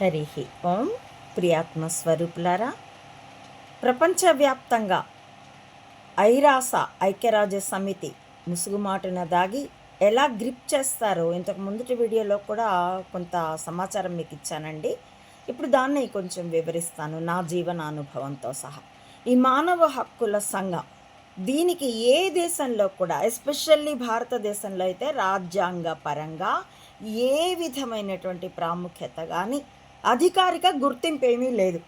హరి ఓం ప్రియాత్మ స్వరూపులారా ప్రపంచవ్యాప్తంగా ఐరాస ఐక్యరాజ్య సమితి ముసుగుమాటున దాగి ఎలా గ్రిప్ చేస్తారో ఇంతకు ముందటి వీడియోలో కూడా కొంత సమాచారం మీకు ఇచ్చానండి. ఇప్పుడు దాన్ని కొంచెం వివరిస్తాను నా జీవనానుభవంతో సహా. ఈ మానవ హక్కుల సంఘం దీనికి ఏ దేశంలో కూడా ఎస్పెషల్లీ భారతదేశంలో అయితే రాజ్యాంగ పరంగా ఏ విధమైనటువంటి ప్రాముఖ్యత కానీ అధికారిక గుర్తింపు ఏమీ లేదు.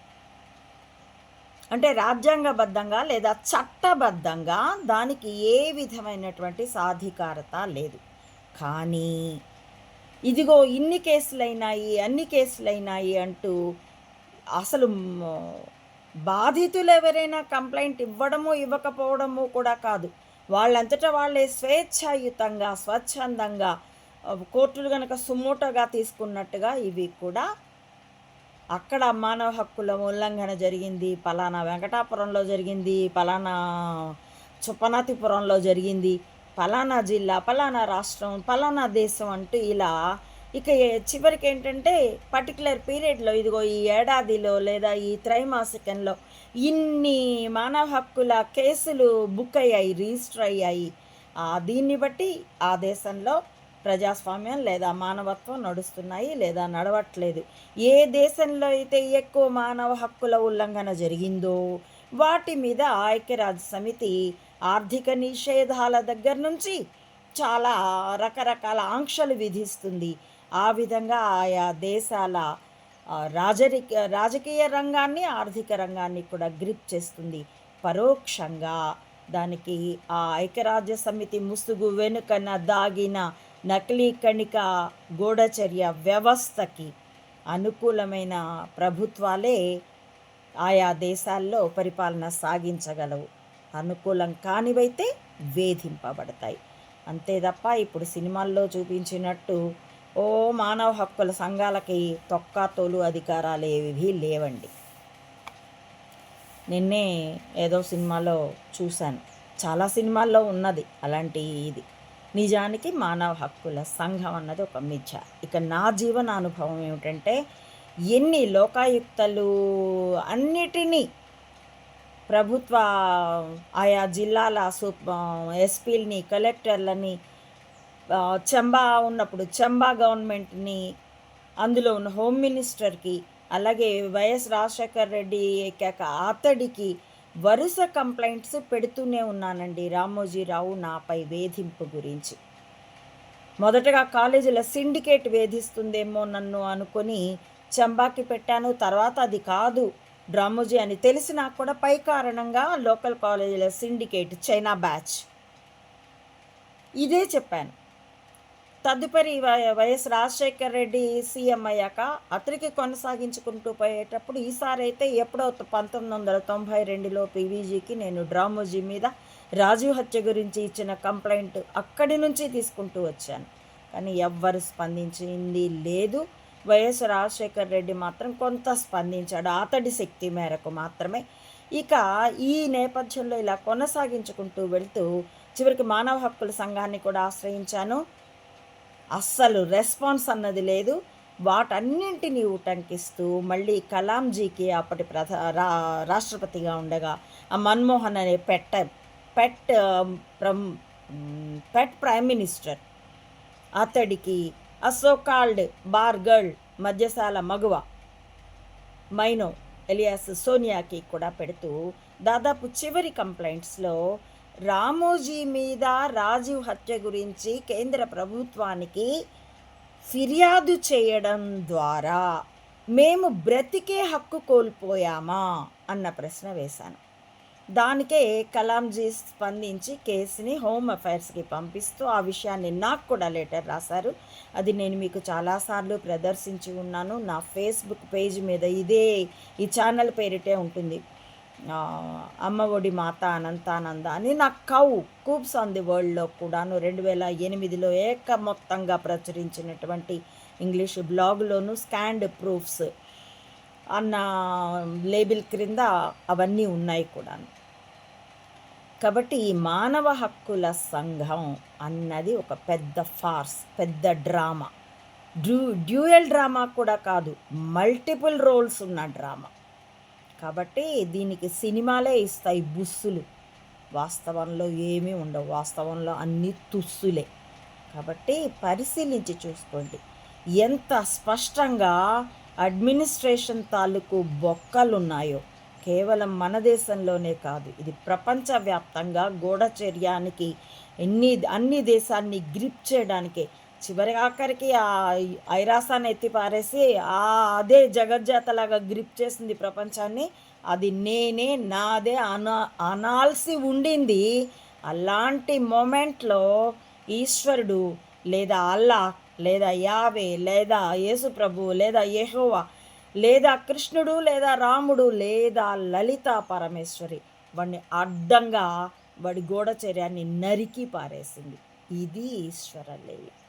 అంటే రాజ్యాంగబద్ధంగా లేదా చట్టబద్ధంగా దానికి ఏ విధమైనటువంటి సాధికారత లేదు. కానీ ఇదిగో ఇన్ని కేసులైనాయి అన్ని కేసులైనాయి అంటూ అసలు బాధితులు ఎవరైనా కంప్లైంట్ ఇవ్వడము ఇవ్వకపోవడము కూడా కాదు. వాళ్ళంతటా వాళ్ళే స్వేచ్ఛాయుతంగా స్వచ్ఛందంగా కోర్టులు కనుక సుమోటోగా తీసుకున్నట్టుగా ఇవి కూడా అక్కడ మానవ హక్కుల ఉల్లంఘన జరిగింది. పలానా వెంకటాపురంలో జరిగింది. పలానా చుప్పనాతిపురంలో జరిగింది. పలానా జిల్లా పలానా రాష్ట్రం పలానా దేశం అంటూ ఇలా ఇక చివరికి ఏంటంటే పర్టికులర్ పీరియడ్లో ఇదిగో ఈ ఏడాదిలో లేదా ఈ త్రైమాసికంలో ఇన్ని మానవ హక్కుల కేసులు బుక్ అయ్యాయి రిజిస్టర్ అయ్యాయి. దీన్ని బట్టి ఆ దేశంలో ప్రజాస్వామ్యం లేదా మానవత్వం నడుస్తున్నాయి లేదా నడవట్లేదు. ఏ దేశంలో అయితే ఎక్కువ మానవ హక్కుల ఉల్లంఘన జరిగిందో వాటి మీద ఐక్యరాజ్య సమితి ఆర్థిక నిషేధాల దగ్గర నుంచి చాలా రకరకాల ఆంక్షలు విధిస్తుంది. ఆ విధంగా ఆయా దేశాల రాజరిక రాజకీయ రంగాన్ని ఆర్థిక రంగాన్ని కూడా గ్రిప్ చేస్తుంది. పరోక్షంగా దానికి ఆ ఐక్యరాజ్య సమితి ముసుగు వెనుకన దాగిన నకిలీ కణిక గూఢచర్య వ్యవస్థకి అనుకూలమైన ప్రభుత్వాలే ఆయా దేశాల్లో పరిపాలన సాగించగలవు. అనుకూలం కానివైతే వేధింపబడతాయి. అంతే తప్ప ఇప్పుడు సినిమాల్లో చూపించినట్టు ఓ మానవ హక్కుల సంఘాలకి తొక్కా తోలు అధికారాలు ఏవి లేవండి. నిన్నే ఏదో సినిమాలో చూశాను. చాలా సినిమాల్లో ఉన్నది అలాంటి ఇది. నిజానికి మానవ హక్కుల సంఘం అన్నది ఒక మిథ్య. ఇక నా జీవన అనుభవం ఏమిటంటే ఎన్ని లోకాయుక్తలు అన్నిటినీ ప్రభుత్వ ఆయా జిల్లాల సూప్ ఎస్పీలని కలెక్టర్లని చంబా ఉన్నప్పుడు చంబా గవర్నమెంట్ని అందులో ఉన్న హోమ్ మినిస్టర్కి అలాగే వైఎస్ రాజశేఖర్ రెడ్డి ఎక్కాక అతడికి వరుస కంప్లైంట్స్ పెడుతూనే ఉన్నానండి రామోజీరావు నాపై వేధింపు గురించి. మొదటగా కాలేజీల సిండికేట్ వేధిస్తుందేమో నన్ను అనుకొని చంబాకి పెట్టాను. తర్వాత అది కాదు డ్రామోజీ అని తెలిసినా కూడా పై కారణంగా లోకల్ కాలేజీల సిండికేట్ చైనా బ్యాచ్. ఇదే చెప్పాను. తదుపరి వై- వైఎస్ రాజశేఖర్ రెడ్డి సీఎం అయ్యాక అతనికి కొనసాగించుకుంటూ పోయేటప్పుడు ఈసారి అయితే ఎప్పుడో పంతొమ్మిది వందల తొంభై రెండులో పీవీజీకి నేను డ్రామోజీ మీద రాజీవ్ హత్య గురించి ఇచ్చిన కంప్లైంట్ అక్కడి నుంచి తీసుకుంటూ వచ్చాను. కానీ ఎవ్వరు స్పందించింది లేదు. వైఎస్ రాజశేఖర్ రెడ్డి మాత్రం కొంత స్పందించాడు. అతడి శక్తి మేరకు మాత్రమే. ఇక ఈ నేపథ్యంలో ఇలా కొనసాగించుకుంటూ వెళ్తూ చివరికి మానవ హక్కుల సంఘాన్ని కూడా ఆశ్రయించాను. అస్సలు రెస్పాన్స్ అన్నది లేదు. వాటన్నింటినీ ఉటంకిస్తూ మళ్ళీ కలాంజీకి అప్పటి ప్రధా రా రాష్ట్రపతిగా ఉండగా ఆ మన్మోహన్ అనే పెట్ట పెట్ ప్రమ్ పెట్ ప్రైమ్ మినిస్టర్ అతడికి a so called bar girl మధ్యశాల మగువ మైనో ఎలియాస్ సోనియాకి కూడా పెడుతూ దాదాపు చివరి కంప్లైంట్స్లో రామోజీ మీద రాజీవ్ హత్య గురించి కేంద్ర ప్రభుత్వానికి ఫిర్యాదు చేయడం ద్వారా మేము బ్రతికే హక్కు కోల్పోయామా అన్న ప్రశ్న వేశాను. దానికే కలాంజీ స్పందించి కేసుని హోమ్ అఫైర్స్కి పంపిస్తూ ఆ విషయాన్ని నాకు కూడా లెటర్ రాశారు. అది నేను మీకు చాలాసార్లు ప్రదర్శించి ఉన్నాను. నా ఫేస్బుక్ పేజ్ మీద ఇదే ఈ ఛానల్ పేరిటే ఉంటుంది. అమ్మ ఒడి మాత అనంతానంద అని నా కౌ కూప్స్ ఆన్ ది వరల్డ్లో కూడాను రెండు వేల ఎనిమిదిలో ఏక మొత్తంగా ప్రచురించినటువంటి ఇంగ్లీష్ బ్లాగులోను స్కాండ్ ప్రూఫ్స్ అన్న లేబుల్ క్రింద అవన్నీ ఉన్నాయి కూడాను. కాబట్టి ఈ మానవ హక్కుల సంఘం అన్నది ఒక పెద్ద ఫార్స్ పెద్ద డ్రామా. డ్యూ డ్యూయల్ డ్రామా కూడా కాదు మల్టిపుల్ రోల్స్ ఉన్న డ్రామా. కాబట్టి దీనికి సినిమాలే ఇస్తాయి బుస్సులు. వాస్తవంలో ఏమీ ఉండవు. వాస్తవంలో అన్ని తుస్సులే. కాబట్టి పరిశీలించి చూసుకోండి. ఎంత స్పష్టంగా అడ్మినిస్ట్రేషన్ తాలూకు బొక్కలు ఉన్నాయో కేవలం మన దేశంలోనే కాదు ఇది ప్రపంచవ్యాప్తంగా గూఢచర్యానికి ఎన్ని అన్ని దేశాన్ని గ్రిప్ చేయడానికే చివరి ఆఖరికి ఆ ఐరాసాన్ని ఎత్తి పారేసి ఆ అదే జగజ్జాతలాగా గ్రిప్ చేసింది ప్రపంచాన్ని. అది నేనే నాదే అనా అనాల్సి ఉండింది. అలాంటి మూమెంట్లో ఈశ్వరుడు లేదా అల్లా లేదా యావే లేదా యేసుప్రభు లేదా యెహోవా లేదా కృష్ణుడు లేదా రాముడు లేదా లలిత పరమేశ్వరి వాడిని అడ్డంగా వాడి గోడచర్యాన్ని నరికి పారేసింది. ఇది ఈశ్వరలీల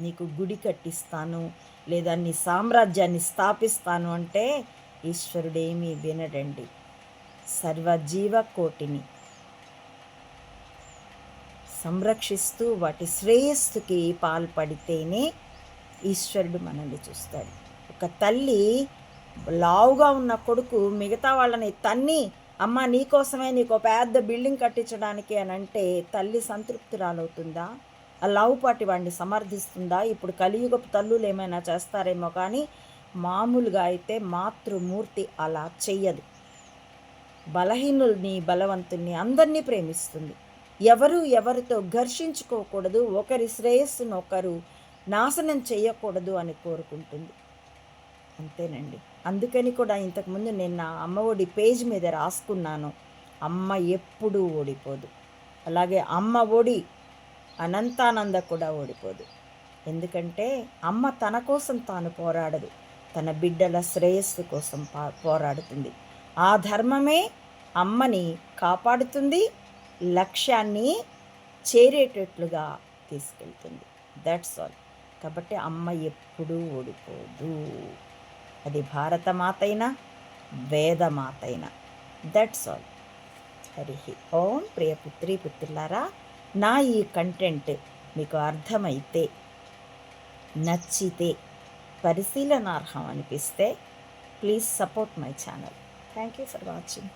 నీకు గుడి కట్టిస్తాను లేదా నీ సామ్రాజ్యాన్ని స్థాపిస్తాను అంటే ఈశ్వరుడేమీ వినడండి. సర్వజీవ కోటిని సంరక్షిస్తూ వాటి శ్రేయస్సుకి పాల్పడితేనే ఈశ్వరుడు మనల్ని చూస్తాడు. ఒక తల్లి లావుగా ఉన్న కొడుకు మిగతా వాళ్ళని తన్ని అమ్మ నీకోసమే నీకు ఒక పెద్ద బిల్డింగ్ కట్టించడానికి అని అంటే తల్లి సంతృప్తిరాలవుతుందా ఆ లావుపాటి వాడిని సమర్థిస్తుందా? ఇప్పుడు కలియుగపు తల్లులు ఏమైనా చేస్తారేమో కానీ మామూలుగా అయితే మాతృమూర్తి అలా చెయ్యదు. బలహీనుల్ని బలవంతుల్ని అందరినీ ప్రేమిస్తుంది. ఎవరు ఎవరితో ఘర్షించుకోకూడదు ఒకరి శ్రేయస్సును ఒకరు నాశనం చేయకూడదు అని కోరుకుంటుంది. అంతేనండి. అందుకని కూడా ఇంతకుముందు నేను నా అమ్మ ఒడి పేజ్ మీద రాసుకున్నాను. అమ్మ ఎప్పుడూ ఓడిపోదు. అలాగే అమ్మ ఒడి అనంతానంద కూడా ఓడిపోదు. ఎందుకంటే అమ్మ తన కోసం తాను పోరాడదు. తన బిడ్డల శ్రేయస్సు కోసం పోరాడుతుంది. ఆ ధర్మమే అమ్మని కాపాడుతుంది లక్ష్యాన్ని చేరేటట్లుగా తీసుకెళ్తుంది. దట్స్ ఆల్ కాబట్టి అమ్మ ఎప్పుడూ ఓడిపోదు. అది భారత మాతైనా వేదమాత దట్స్ ఆల్ హరి ఓం ప్రియ పుత్రి పుత్రులారా నా ఈ కంటెంట్ మీకు అర్థమైతే నచ్చితే పరిశీలనార్హం అనిపిస్తే please support my channel thank you for watching